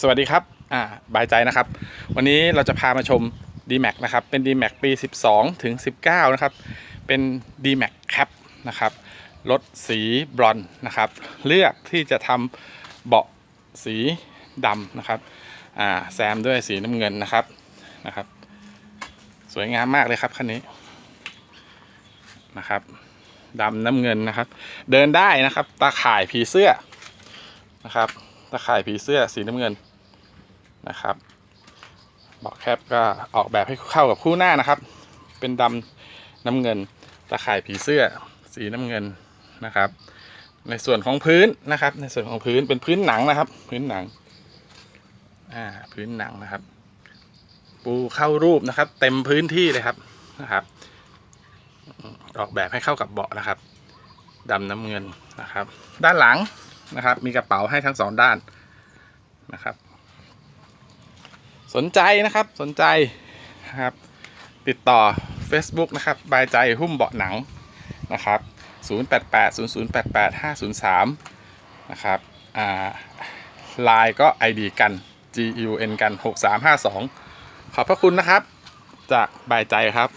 สวัสดีครับ อ่า บายใจนะครับ วันนี้เราจะพามาชม D-Max นะครับ เป็น D-Max ปี 12 ถึง 19 นะครับ เป็น D-Max Cap นะครับ รถสีบรอนนะครับ เลือกที่จะทำเบาะสีดำนะครับ อ่า แซมด้วยสีน้ำเงินนะครับ นะครับ สวยงามมากเลยครับคันนี้ นะครับดำน้ำเงินนะครับ เดินได้นะครับ ตาข่ายผีเสื้อนะครับ ตาข่ายผีเสื้อสีน้ำเงินนะครับเบาะแคปก็ออกแบบให้เข้ากับคู่หน้านะครับ เป็นดำน้ำเงินตาข่ายผีเสื้อสีน้ำเงินนะครับ ในส่วนของพื้นนะครับ ในส่วนของพื้นเป็นพื้นหนังนะครับ พื้นหนังอ่าพื้นหนังนะครับ ปูเข้ารูปนะครับ เต็มพื้นที่เลยครับนะครับออกแบบให้เข้ากับเบาะนะครับดำน้ำเงินนะครับ ด้านหลัง นะครับ มีกระเป๋าให้ทั้งสองด้านนะครับ สนใจนะครับสนใจนะครับ ติดต่อ Facebook นะครับ บายใจหุ้มเบาะหนังนะครับ 088 0088 503 นะครับอ่าไลน์ก็ ID กัน GUN กัน 6352 ขอบพระคุณนะครับ จากบายใจครับ